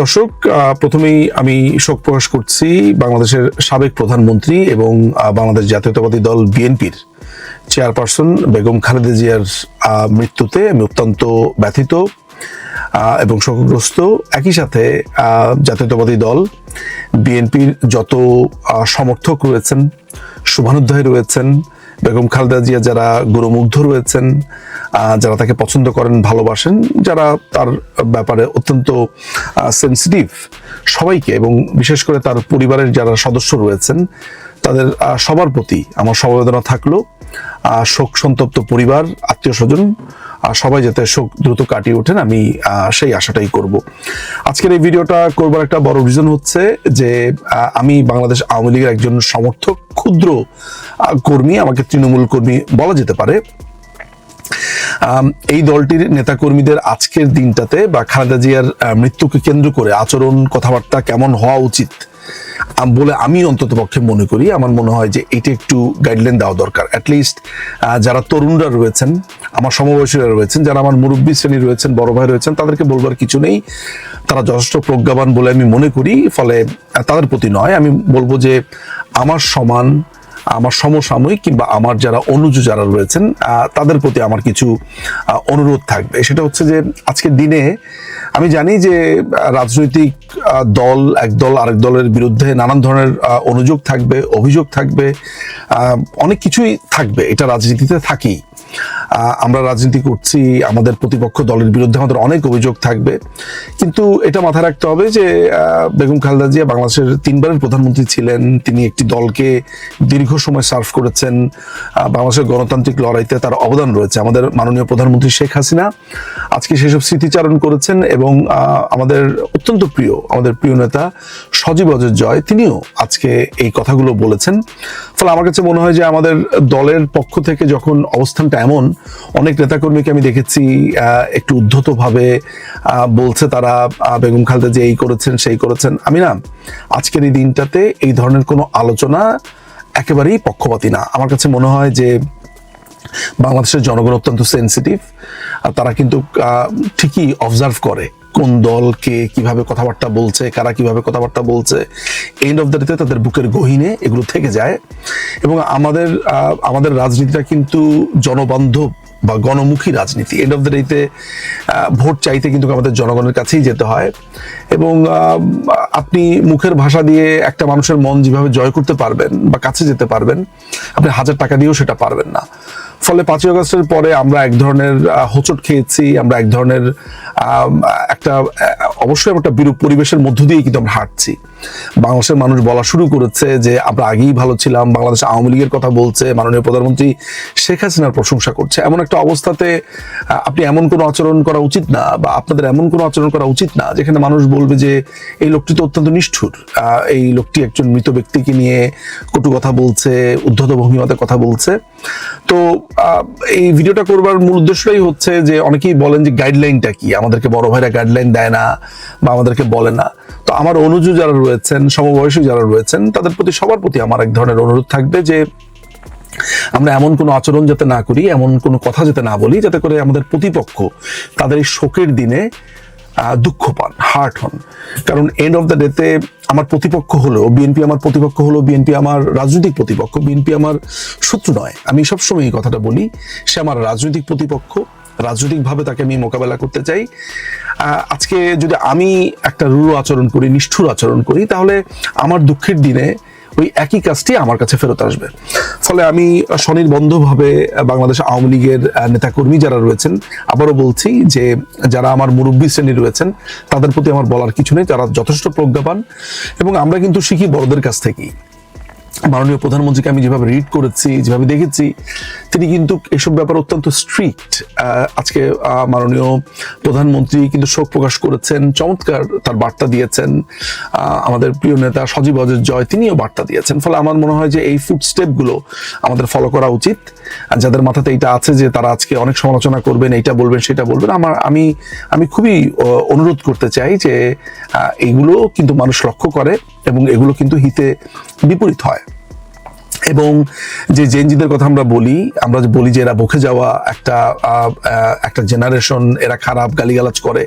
দর্শক প্রথমেই আমি শোক প্রকাশ করছি বাংলাদেশের সাবেক প্রধানমন্ত্রী এবং বাংলাদেশ জাতীয়তাবাদী দল বিএনপির চেয়ারপারসন বেগম খালেদা জিয়ার মৃত্যুতে আমি অত্যন্ত ব্যথিত এবং শোকগ্রস্ত। একই সাথে জাতীয়তাবাদী দল বিএনপির যত সমর্থক রয়েছেন, শুভানুধ্যায় রয়েছেন বেগম খালেদা জিয়া যারা গুরুমুগ্ধ রয়েছেন যারা তাকে পছন্দ করেন, ভালোবাসেন, যারা তার ব্যাপারে অত্যন্ত সেন্সিটিভ সবাইকে এবং বিশেষ করে তার পরিবারের যারা সদস্য রয়েছেন, তাদের সবার প্রতি আমার সমবেদনা থাকল। শোক সন্তপ্ত পরিবার, আত্মীয় স্বজন সবাই যাতে শোক দ্রুত কাটিয়ে ওঠেন, আমি সেই আশাটাই করব। আজকের এই ভিডিওটা করবার একটা বড় রিজন হচ্ছে যে আমি বাংলাদেশ আওয়ামী লীগের একজন সমর্থক, ক্ষুদ্র কর্মী, আমাকে তৃণমূল কর্মী বলা যেতে পারে। এই দলটির নেতাকর্মীদের আজকের দিনটাতে বা খালেদা জিয়ার মৃত্যুকে কেন্দ্র করে আচরণ, কথাবার্তা কেমন হওয়া উচিত বলে আমি অন্তত পক্ষে মনে করি, আমার মনে হয় যে এটা একটু গাইডলাইন দেওয়া দরকার। অ্যাটলিস্ট যারা তরুণরা রয়েছেন, আমার সমবয়সীরা রয়েছেন, যারা আমার মুরব্বী শ্রেণি রয়েছেন, বড় ভাই রয়েছেন, তাদেরকে বলবার কিছু নেই। তারা যথেষ্ট প্রজ্ঞাবান বলে আমি মনে করি, ফলে তাদের প্রতি নয়। আমি বলব যে, আমার সমান আমার সমসাময়িক কিংবা আমার যারা অনুজু যারা রয়েছেন তাদের প্রতি আমার কিছু অনুরোধ থাকবে। সেটা হচ্ছে যে, আজকের দিনে আমি জানি যে রাজনৈতিক দল, এক দল আরেক দলের বিরুদ্ধে নানান ধরনের অনুযোগ থাকবে, অভিযোগ থাকবে অনেক কিছুই থাকবে। এটা রাজনীতিতে থাকেই আমরা রাজনীতি করছি, আমাদের প্রতিপক্ষ দলের বিরুদ্ধে আমাদের অনেক অভিযোগ থাকবে। কিন্তু এটা মাথায় রাখতে হবে যে বেগম খালেদা জিয়া বাংলাদেশের তিনবারের প্রধানমন্ত্রী ছিলেন। তিনি একটি দলকে দীর্ঘ সময় সার্ভ করেছেন বাংলাদেশের গণতান্ত্রিক লড়াইতে তার অবদান রয়েছে। আমাদের মাননীয় প্রধানমন্ত্রী শেখ হাসিনা আজকে সেসব স্মৃতিচারণ করেছেন এবং আমাদের অত্যন্ত প্রিয়, আমাদের প্রিয় নেতা সজীব অজয় জয়, তিনিও আজকে এই কথাগুলো বলেছেন। ফলে আমার কাছে মনে হয় যে আমাদের দলের পক্ষ থেকে যখন অবস্থানটা এমন, অনেক নেতাকর্মীকে আমি দেখেছি একটু উদ্ধতভাবে বলছে তারা বেগম খালেদা যে এই করেছেন, সেই করেছেন। আমি না, আজকের এই দিনটাতে এই ধরনের কোনো আলোচনা একেবারেই পক্ষপাতী না। আমার কাছে মনে হয় যে বাংলাদেশের জনগণ অত্যন্ত সেন্সিটিভ আর তারা কিন্তু ঠিকই অবজার্ভ করে কোন দলকে কীভাবে কথাবার্তা বলছে, কারা কীভাবে কথাবার্তা বলছে। এন্ড অফ দ্য ডেতে তাদের বুকের গহিনে এগুলো থেকে যায়। এবং আমাদের আমাদের রাজনীতিটা কিন্তু জনবান্ধব বা গণমুখী রাজনীতি। এন্ড অফ দ্য ডেতে ভোট চাইতে কিন্তু আমাদের জনগণের কাছেই যেতে হয়। এবং আপনি মুখের ভাষা দিয়ে একটা মানুষের মন যেভাবে জয় করতে পারবেন বা কাছে যেতে পারবেন, আপনি হাজার টাকা দিয়েও সেটা পারবেন না। ফলে পাঁচই আগস্টের পরে আমরা এক ধরনের হোঁচট খেয়েছি, আমরা এক ধরনের একটা অবশ্যই একটা বিরূপ পরিবেশের মধ্য দিয়ে কিন্তু আমরা হাঁটছি। বাংলাদেশের মানুষ বলা শুরু করেছে যে, আমরা আগেই ভালো ছিলাম, বাংলাদেশ আওয়ামী লীগের কথা বলছে, মাননীয় প্রধানমন্ত্রী শেখ হাসিনার প্রশংসা করছে। এমন একটা অবস্থাতে আপনি এমন কোনো আচরণ করা উচিত না বা আপনাদের এমন কোনো আচরণ করা উচিত না যেখানে মানুষ বলবে যে, এই লোকটি তো অত্যন্ত নিষ্ঠুর এই লোকটি একজন মৃত ব্যক্তিকে নিয়ে কটু কথা বলছে, উদ্ধত ভঙ্গিমাতে কথা বলছে। তো এই ভিডিওটা করবার মূল উদ্দেশ্যটাই হচ্ছে যে, অনেকেই বলেন যে, গাইডলাইনটা কি? আমাদেরকে বড় ভাইরা গাইডলাইন দেয় না বা আমাদেরকে বলে না। তো আমার অনুজু যারা রয়েছেন, সমবয়সী যারা রয়েছেন, তাদের প্রতি সবার প্রতি আমার এক ধরনের অনুরোধ থাকবে যে আমরা এমন কোনো আচরণ যাতে না করি, এমন কোনো কথা যাতে না বলি, যাতে করে আমাদের প্রতিপক্ষ তাদের এই শোকের দিনে দুঃখ পান, হার্ট হন। কারণ এন্ড অফ দ্য ডেতে আমার প্রতিপক্ষ হলো বিএনপি আমার প্রতিপক্ষ হলো বিএনপি আমার রাজনৈতিক প্রতিপক্ষ বিএনপি আমার শত্রু নয়। আমি সবসময় এই কথাটা বলি, সে আমার রাজনৈতিক প্রতিপক্ষ রাজনৈতিকভাবে তাকে আমি মোকাবেলা করতে চাই। আজকে যদি আমি একটা রুড়ো আচরণ করি, নিষ্ঠুর আচরণ করি, তাহলে আমার দুঃখের দিনে ওই একই কাজটি আমার কাছে ফেরত আসবে। ফলে আমি স্বনির্বন্ধভাবে বাংলাদেশ আওয়ামী লীগের নেতাকর্মী যারা রয়েছেন, আবারও বলছি যে যারা আমার মুরব্বী শ্রেণি রয়েছেন, তাদের প্রতি আমার বলার কিছু নেই, তারা যথেষ্ট প্রজ্ঞাপান এবং আমরা কিন্তু শিখি বড়দের কাছ থেকেই। মাননীয় প্রধানমন্ত্রীকে আমি যেভাবে রিড করেছি, যেভাবে দেখেছি, তিনি কিন্তু এসব ব্যাপার অত্যন্ত স্ট্রিক্ট আজকে মাননীয় প্রধানমন্ত্রী কিন্তু শোক প্রকাশ করেছেন, চমৎকার তার বার্তা দিয়েছেন আমাদের প্রিয় নেতা সজীব অজয় জয়, তিনিও বার্তা দিয়েছেন। ফলে আমার মনে হয় যে এই ফুড স্টেপগুলো আমাদের ফলো করা উচিত। আর যাদের মাথাতে এটা আছে যে তারা আজকে অনেক সমালোচনা করবেন, এইটা বলবেন, সেটা বলবেন, আমার, আমি আমি খুবই অনুরোধ করতে চাই যে এইগুলো কিন্তু মানুষ লক্ষ্য করে এবং এগুলো কিন্তু হিতে বিপরীত হয়। এবং যে জেনজিদের কথা আমরা বলি আমরা বলি যে এরা বকে যাওয়া একটা একটা জেনারেশন এরা খারাপ গালিগালাজ করে।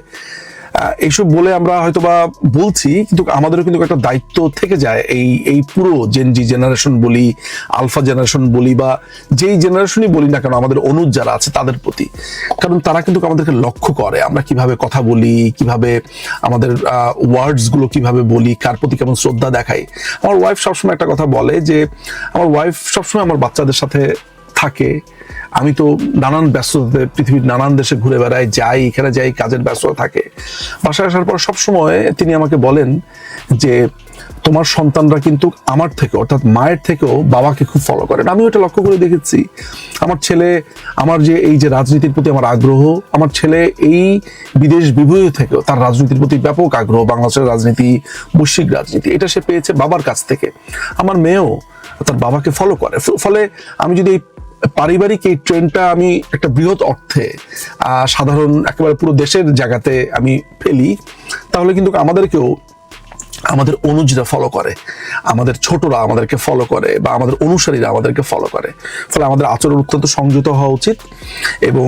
এইসব বলে আমরা হয়তো বা বলছি, কিন্তু আমাদেরও কিন্তু একটা দায়িত্ব থেকে যায় এই এই পুরো জেন জি জেনারেশন বলি আলফা জেনারেশন বলি, বা যেই জেনারেশনই বলি না কেন, আমাদের অনুজ যারা আছে তাদের প্রতি। কারণ তারা কিন্তু আমাদেরকে লক্ষ্য করে, আমরা কীভাবে কথা বলি, কীভাবে আমাদের ওয়ার্ডসগুলো কীভাবে বলি, কার প্রতি কেমন শ্রদ্ধা দেখাই। আমার ওয়াইফ সবসময় একটা কথা বলে যে, আমার ওয়াইফ সবসময় আমার বাচ্চাদের সাথে থাকে। আমি তো নানান ব্যস্ততাতে পৃথিবীর নানান দেশে ঘুরে বেড়াই, যাই, এখানে যাই, কাজের ব্যস্ততা থাকে। বাসায় আসার পর সবসময় তিনি আমাকে বলেন যে, তোমার সন্তানরা কিন্তু আমার থেকে, অর্থাৎ মায়ের থেকেও বাবাকে খুব ফলো করেন। আমিও এটা লক্ষ্য করে দেখেছি। আমার ছেলে, আমার যে এই যে রাজনীতির প্রতি আমার আগ্রহ, আমার ছেলে এই বিদেশ বিভূয় থেকেও তার রাজনীতির প্রতি ব্যাপক আগ্রহ, বাংলাদেশের রাজনীতি, বৈশ্বিক রাজনীতি, এটা সে পেয়েছে বাবার কাছ থেকে। আমার মেয়েও তার বাবাকে ফলো করে। ফলে আমি যদি এই পারিবারিক এই ট্রেনটা আমি একটা বৃহৎ অর্থে সাধারণ একেবারে পুরো দেশের জায়গাতে আমি ফেলি। তাহলে কিন্তু আমাদেরকেও আমাদের অনুজরা ফলো করে। আমাদের ছোটরা আমাদেরকে ফলো করে বা আমাদের অনুসারীরা আমাদেরকে ফলো করে। ফলে আমাদের আচরণ অত্যন্ত সংযত হওয়া উচিত এবং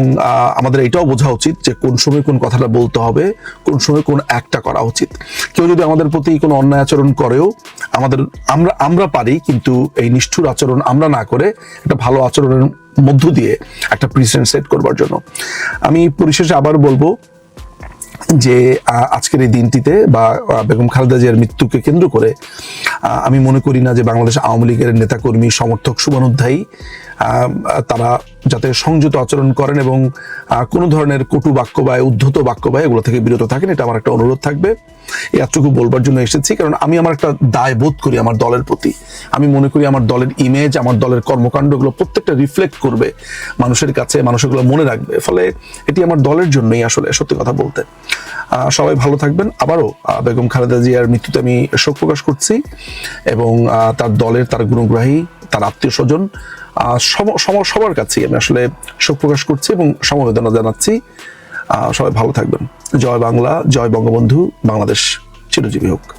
আমাদের এটাও বোঝা উচিত যে কোন সময় কোন কথাটা বলতে হবে, কোন সময় কোন একটা করা উচিত। কেউ যদি আমাদের প্রতি কোনো অন্যায় আচরণ করেও আমাদের, আমরা আমরা পারি কিন্তু এই নিষ্ঠুর আচরণ আমরা না করে একটা ভালো আচরণের মধ্য দিয়ে একটা প্রিসেন্ট সেট করবার জন্য। আমি পরিশেষে আবার বলব যে আজকের এই দিনটিতে বা বেগম খালেদা জিয়ার মৃত্যুকে কেন্দ্র করে আমি মনে করি না যে বাংলাদেশ আওয়ামী লীগের নেতাকর্মী, সমর্থক, শুভানুধ্যায়ী তারা যাতে সংযত আচরণ করেন এবং কোনো ধরনের কটু বাক্য বা উদ্ধত বাক্য বা এগুলো থেকে বিরত থাকেন, এটা আমার একটা অনুরোধ থাকবে। এতটুকু বলবার জন্য এসেছি, কারণ আমি আমার একটা দায় বোধ করি আমার দলের প্রতি। আমি মনে করি আমার দলের ইমেজ আমার দলের কর্মকাণ্ডগুলো প্রত্যেকটা রিফ্লেক্ট করবে মানুষের কাছে, মানুষগুলো মনে রাখবে। ফলে এটি আমার দলের জন্যই আসলে সত্যি কথা বলতে। সবাই ভালো থাকবেন। আবারও বেগম খালেদা জিয়ার মৃত্যুতে আমি শোক প্রকাশ করছি এবং তার দলের, তার গুণগ্রাহী তার আত্মীয় স্বজন সবার কাছেই আমি আসলে শোক প্রকাশ করছি এবং সমবেদনা জানাচ্ছি। সবাই ভালো থাকবেন। জয় বাংলা, জয় বঙ্গবন্ধু, বাংলাদেশ। চিরজীবী হোক।